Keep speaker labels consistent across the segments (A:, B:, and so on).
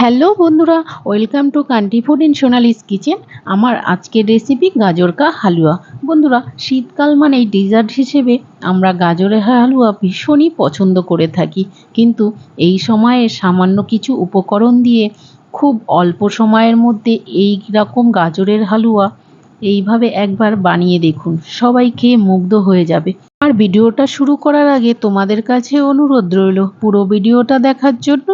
A: Hello বন্ধুরা, welcome to country food in Sonali's kitchen. আমার আজকের রেসিপি গাজর কা হালুয়া। বন্ধুরা, শীতকাল মানেই ডেজার্ট হিসেবে আমরা গাজরের হালুয়া ভীষণই পছন্দ করে থাকি। কিন্তু এই সময়ে সামান্য কিছু উপকরণ দিয়ে খুব অল্প সময়ের মধ্যে এই রকম গাজরের হালুয়া এইভাবে একবার বানিয়ে দেখুন, সবাই খেয়ে মুগ্ধ হয়ে যাবে। আর ভিডিওটা শুরু করার আগে তোমাদের কাছে অনুরোধ রইল, পুরো ভিডিওটা দেখার জন্য।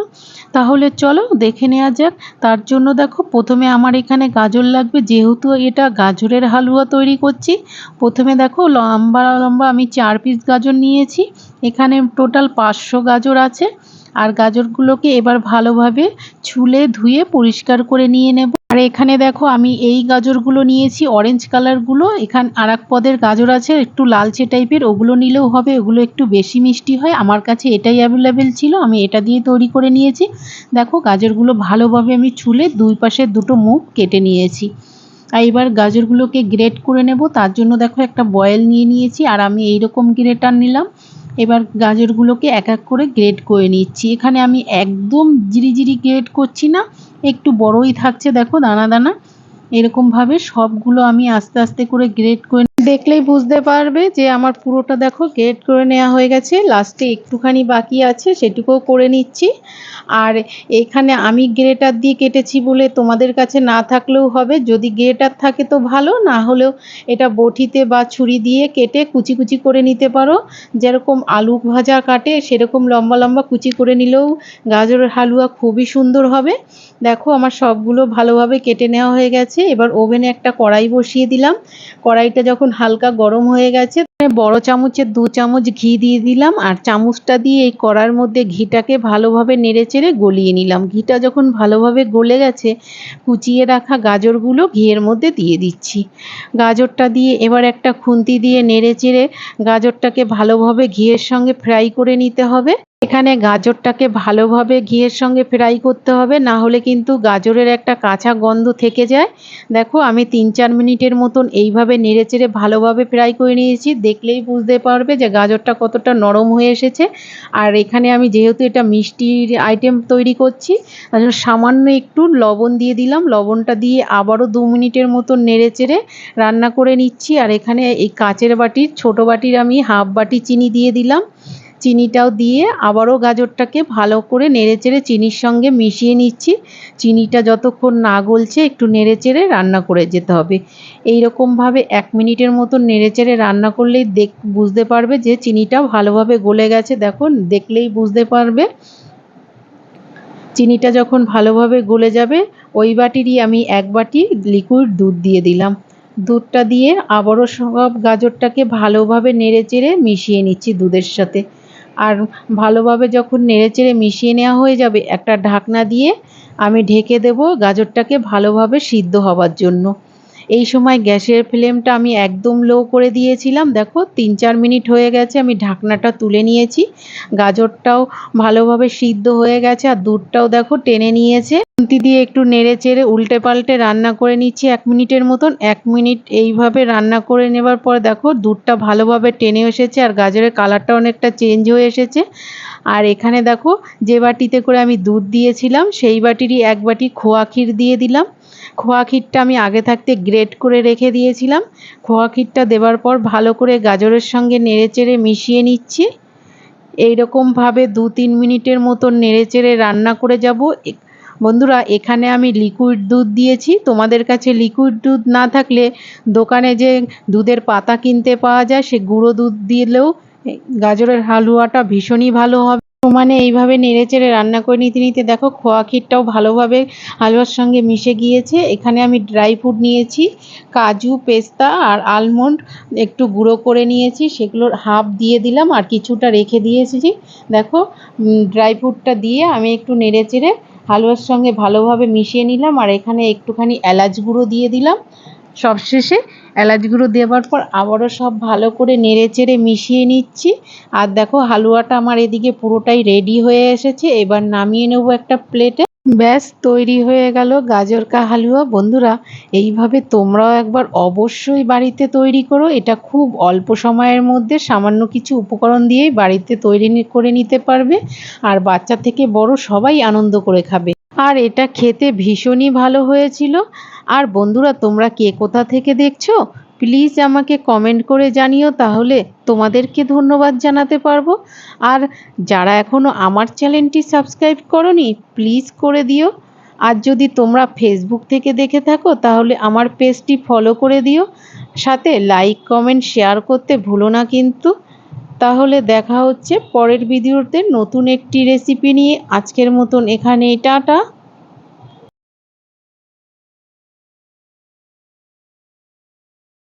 A: তাহলে চলো দেখে নেওয়া যাক। তার জন্য দেখো, প্রথমে আমার এখানে গাজর লাগবে, যেহেতু এটা গাজরের হালুয়া তৈরি করছি। প্রথমে দেখো, লম্বা লম্বা আমি চার পিস গাজর নিয়েছি। এখানে টোটাল পাঁচশো গাজর আছে। আর গাজরগুলোকে এবার ভালোভাবে ছুলে ধুয়ে পরিষ্কার করে নিয়ে নেব। আর এখানে দেখো আমি এই গাজরগুলো নিয়েছি অরেঞ্জ কালারগুলো এখান আর পদের গাজর আছে, একটু লালচে টাইপের ওগুলো নিলেও হবে, ওগুলো একটু বেশি মিষ্টি হয়। আমার কাছে এটাই অ্যাভেলেবেল ছিল, আমি এটা দিয়ে তৈরি করে নিয়েছি। দেখো গাজরগুলো ভালোভাবে আমি ছুলে দুই পাশে দুটো মুখ কেটে নিয়েছি। আর এবার গাজরগুলোকে গ্রেট করে নেব, তার জন্য দেখো একটা বয়েল নিয়ে নিয়েছি, আর আমি এইরকম গ্রেটার নিলাম। এবার গাজরগুলোকে এক এক করে গ্রেড করে নিচ্ছি। এখানে আমি একদম জিরিজিরি জিরি গ্রেড করছি না, একটু বড়ই থাকছে, দেখো দানা দানা। এরকমভাবে সবগুলো আমি আস্তে আস্তে করে গ্রেড করে দেখলেই বুঝতে পারবে যে আমার পুরোটা দেখো গ্রেড করে নেওয়া হয়ে গেছে। লাস্টে একটুখানি বাকি আছে, সেটুকুও করে নিচ্ছি। আর এখানে আমি গ্রেটার দিয়ে কেটেছি বলে তোমাদের কাছে না থাকলেও হবে। যদি গ্রেটার থাকে তো ভালো, না হলেও এটা বটিতে বা ছুরি দিয়ে কেটে কুচি কুচি করে নিতে পারো। যেরকম আলু ভাজা কাটে, সেরকম লম্বা লম্বা কুচি করে নিলেও গাজরের হালুয়া খুবই সুন্দর হবে। দেখো আমার সবগুলো ভালোভাবে কেটে নেওয়া হয়ে গেছে। এবার ওভেনে একটা কড়াই বসিয়ে দিলাম। কড়াইটা যখন হালকা গরম হয়ে গেছে বড় চামচের দু চামচ ঘি দিয়ে দিলাম, আর চামচটা দিয়ে এই কড়ার মধ্যে ঘিটাকে ভালোভাবে নেড়ে চেড়ে গলিয়ে নিলাম। ঘিটা যখন ভালোভাবে গলে গেছে, কুচিয়ে রাখা গাজরগুলো ঘিয়ের মধ্যে দিয়ে দিচ্ছি। গাজরটা দিয়ে এবার একটা খুন্তি দিয়ে নেড়ে চেড়ে গাজরটাকে ভালোভাবে ঘিয়ের সঙ্গে ফ্রাই করে নিতে হবে। এখানে গাজরটাকে ভালোভাবে ঘিয়ের সঙ্গে ফ্রাই করতে হবে, না হলে কিন্তু গাজরের একটা কাঁচা গন্ধ থেকে যায়। দেখো, আমি তিন চার মিনিটের মতন এইভাবে নেড়ে চেড়ে ভালোভাবে ফ্রাই করে নিয়েছি। দেখলেই বুঝতে পারবে যে গাজরটা কতটা নরম হয়ে এসেছে। আর এখানে আমি যেহেতু এটা মিষ্টির আইটেম তৈরি করছি, তার সামান্য একটু লবণ দিয়ে দিলাম। লবণটা দিয়ে আবারও দু মিনিটের মতো নেড়ে চেড়ে রান্না করে নিচ্ছি। আর এখানে এই কাচের বাটির, ছোট বাটির আমি হাফ বাটি চিনি দিয়ে দিলাম। চিনিটাও দিয়ে আবারও গাজরটাকে ভালো করে নেড়েচেড়ে চিনির সঙ্গে মিশিয়ে নিচ্ছি। চিনিটা যতক্ষণ না গলছে একটু নেড়েচেড়ে রান্না করে যেতে হবে। এই রকমভাবে এক মিনিটের মতো নেড়েচেড়ে রান্না করলেই দেখ, বুঝতে পারবে যে চিনিটা ভালোভাবে গলে গেছে। দেখুন, দেখলেই বুঝতে পারবে। চিনিটা যখন ভালোভাবে গলে যাবে, ওই বাটিরই আমি এক বাটি লিকুইড দুধ দিয়ে দিলাম। দুধটা দিয়ে আবারও সব গাজরটাকে ভালোভাবে নেড়ে চেড়ে মিশিয়ে নিচ্ছি দুধের সাথে। আর ভালোভাবে যখন নেড়ে চেড়ে মিশিয়ে নেওয়া হয়ে যাবে, একটা ঢাকনা দিয়ে আমি ঢেকে দেবো গাজরটাকে ভালোভাবে সিদ্ধ হওয়ার জন্য। এই সময় গ্যাসের ফ্লেমটা আমি একদম লো করে দিয়েছিলাম। দেখো তিন চার মিনিট হয়ে গেছে, আমি ঢাকনাটা তুলে নিয়েছি। গাজরটাও ভালোভাবে সিদ্ধ হয়ে গেছে আর দুধটাও দেখো টেনে নিয়েছে। খুন্তি দিয়ে একটু নেড়ে চেড়ে উল্টে পাল্টে রান্না করে নিচ্ছি এক মিনিটের মতন। এক মিনিট এইভাবে রান্না করে নেবার পর দেখো, দুধটা ভালোভাবে টেনে এসেছে আর গাজরের কালারটা অনেকটা চেঞ্জ হয়ে এসেছে। আর এখানে দেখো, যে বাটিতে করে আমি দুধ দিয়েছিলাম, সেই বাটিরই এক বাটি খোয়া ক্ষীর দিয়ে দিলাম। খোয়া ক্ষীরটা আমি আগে থাকতে গ্রেট করে রেখে দিয়েছিলাম। খোয়া ক্ষীরটা দেওয়ার পর ভালো করে গাজরের সঙ্গে নেড়েচেড়ে মিশিয়ে নিচ্ছি। এইরকমভাবে দু তিন মিনিটের মতো নেড়েচেড়ে রান্না করে যাব। বন্ধুরা, এখানে আমি লিকুইড দুধ দিয়েছি। তোমাদের কাছে লিকুইড দুধ না থাকলে দোকানে যে দুধের পাতা কিনতে পাওয়া যায়, সে গুঁড়ো দুধ দিলেও গাজরের হালুয়াটা ভীষণই ভালো হবে। সমানে এইভাবে নেড়েচেড়ে রান্না করে নিতে নিতে দেখো খোয়া ক্ষীরটাও ভালোভাবে হালুয়ার সঙ্গে মিশে গিয়েছে। এখানে আমি ড্রাই ফ্রুট নিয়েছি, কাজু, পেস্তা আর আলমন্ড একটু গুঁড়ো করে নিয়েছি, সেগুলোর হাফ দিয়ে দিলাম আর কিছুটা রেখে দিয়েছি দেখো ড্রাই ফ্রুটটা দিয়ে আমি একটু নেড়েচেড়ে হালুয়ার সঙ্গে ভালোভাবে মিশিয়ে নিলাম আর এখানে একটুখানি এলাচ গুঁড়ো দিয়ে দিলাম। সবশেষে এলাচ গুঁড়ো দেওয়ার পর আবারও সব ভালো করে নেড়ে চেড়ে মিশিয়ে নিচ্ছি। আর দেখো হালুয়াটা আমার এদিকে পুরোটাই রেডি হয়ে এসেছে। এবার নামিয়ে নেব একটা প্লেটে ব্যাস, তৈরি হয়ে গেল গাজর কা হালুয়া। বন্ধুরা, এইভাবে তোমরাও একবার অবশ্যই বাড়িতে তৈরি করো। এটা খুব অল্প সময়ের মধ্যে সামান্য কিছু উপকরণ দিয়েই বাড়িতে তৈরি করে নিতে পারবে। আর বাচ্চা থেকে বড় সবাই আনন্দ করে খাবে। আর এটা খেতে ভীষণই ভালো হয়েছিল। আর বন্ধুরা, তোমরা কে কোথা থেকে দেখছ? প্লিজ আমাকে কমেন্ট করে জানিও, তাহলে তোমাদেরকে ধন্যবাদ জানাতে পারব। আর যারা এখনও আমার চ্যানেলটি সাবস্ক্রাইব করনি, প্লিজ করে দিও। আর যদি তোমরা ফেসবুক থেকে দেখে থাকো, তাহলে আমার পেজটি ফলো করে দিও। সাথে লাইক, কমেন্ট, শেয়ার করতে ভুলো না কিন্তু। তাহলে দেখা হচ্ছে পরের ভিডিওতে নতুন একটি রেসিপি নিয়ে। আজকের মতন এখানেই টাটা।